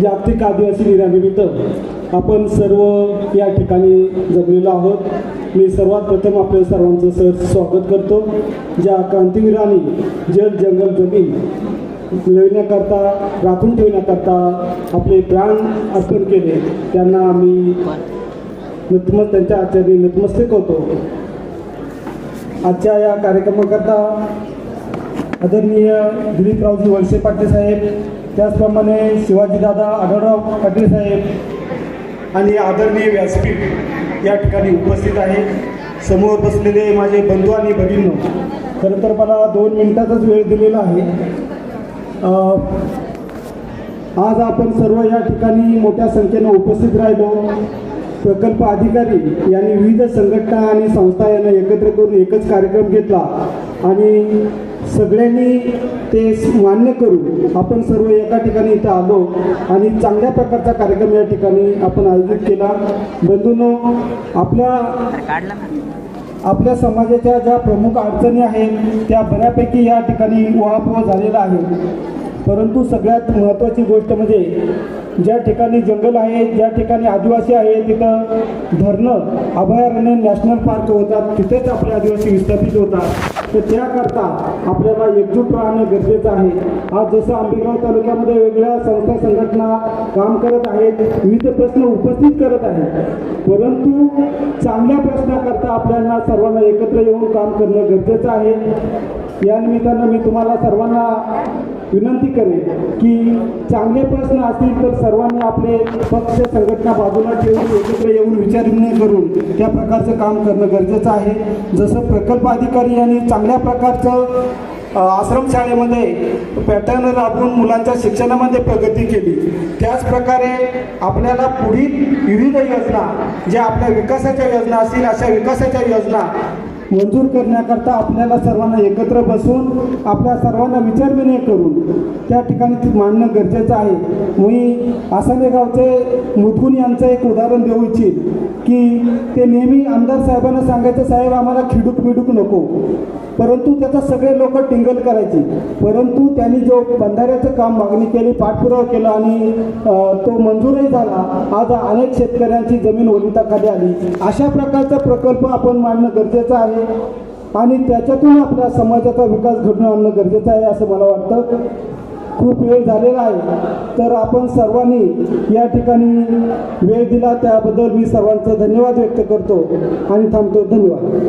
जागतिक आदिवासी दिनानिमित्त आपण सर्व या ठिकाणी जमलेलो आहोत. मी सर्वात प्रथम आपल्या सर्वांचं सर स्वागत करतो. ज्या क्रांतिवीरांनी जल जंगल जमीन मिळवण्याकरता राखून ठेवण्याकरता आपले प्राण अर्पण केले त्यांना आम्ही नतमस्त त्यांच्या आचार्य नतमस्तक होतो. आजच्या या कार्यक्रमाकरता आदरणीय दिलीपरावजी वळसे पाटील साहेब त्याचप्रमाणे शिवाजीदादा आढळराव पाटील साहेब आणि आदरणीय व्यासपीठ या ठिकाणी उपस्थित आहे. समोर बसलेले माझे बंधू आणि भगिनी खरं तर मला दोन मिनिटाचाच वेळ दिलेला आहे. आज आपण सर्व या ठिकाणी मोठ्या संख्येनं उपस्थित राहिलो. प्रकल्प अधिकारी यांनी विविध संघटना आणि संस्था यांना एकत्र करून एकच कार्यक्रम घेतला. आणि सगळ्यांनी ते मान्य करून आपण सर्व एका ठिकाणी इथं आलो आणि चांगल्या प्रकारचा कार्यक्रम या ठिकाणी आपण आयोजित केला. बंधूंनो आपल्या आपल्या समाजाच्या ज्या प्रमुख अडचणी आहेत त्या बऱ्यापैकी या ठिकाणी उहापोह झालेला आहे. परंतु सगळ्यात महत्त्वाची गोष्ट म्हणजे ज्या ठिकाणी जंगल आहे ज्या ठिकाणी आदिवासी आहे तिथं धरणं अभयारण्य नॅशनल पार्क होतात. तिथेच आपले आदिवासी विस्थापित होतात. तर त्याकरता आपल्याला एकजूट राहणं गरजेचं आहे. आज जसं आंबेगाव तालुक्यामध्ये वेगळ्या संस्था संघटना काम करत आहेत विविध प्रश्न उपस्थित करत आहेत. परंतु चांगल्या प्रश्नाकरता आपल्याला सर्वांना एकत्र येऊन काम करणं गरजेचं आहे. या निमित्तानं मी तुम्हाला सर्वांना विनंती करेन की चांगले प्रश्न असतील तर सर्वांनी आपले पक्ष संघटना बाजूला ठेवून एकत्र येऊन विचारविनिमय करून त्या प्रकारचं काम करणं गरजेचं आहे. जसं प्रकल्प अधिकारी यांनी चांगल्या प्रकारचं आश्रमशाळेमध्ये पॅटर्न राबवून मुलांच्या शिक्षणामध्ये प्रगती केली. त्याचप्रकारे आपल्याला पुढील विविध योजना ज्या आपल्या विकासाच्या योजना असतील अशा विकासाच्या योजना मंजूर करण्याकरता आपल्याला सर्वांना एकत्र बसून आपल्या सर्वांना विचारविनय करून त्या ठिकाणी ती मांडणं गरजेचं आहे. मी आसाने गावचे मुदगुण यांचं एक उदाहरण देऊ इच्छित की ते नेहमी आमदार साहेबांना सांगायचं साहेब आम्हाला खिडूक बिडूक नको. परंतु त्याचा सगळे लोक टिंगल करायची. परंतु त्यांनी जो बंधाऱ्याचं काम मागणी केली पाठपुरावा केला आणि तो मंजूरही झाला आज अनेक शेतकऱ्यांची जमीन ओलिताखाली आली. अशा प्रकारचा प्रकल्प आपण मांडणं गरजेचं आहे. आहे आणि त्याच्यातून आपल्या समाजाचा विकास घडून आणणं गरजेचं आहे असं मला वाटतं. खूप वेळ झालेला आहे. तर आपण सर्वांनी या ठिकाणी वेळ दिला. त्याबद्दल मी सर्वांचा धन्यवाद व्यक्त करतो. आणि थांबतो. धन्यवाद.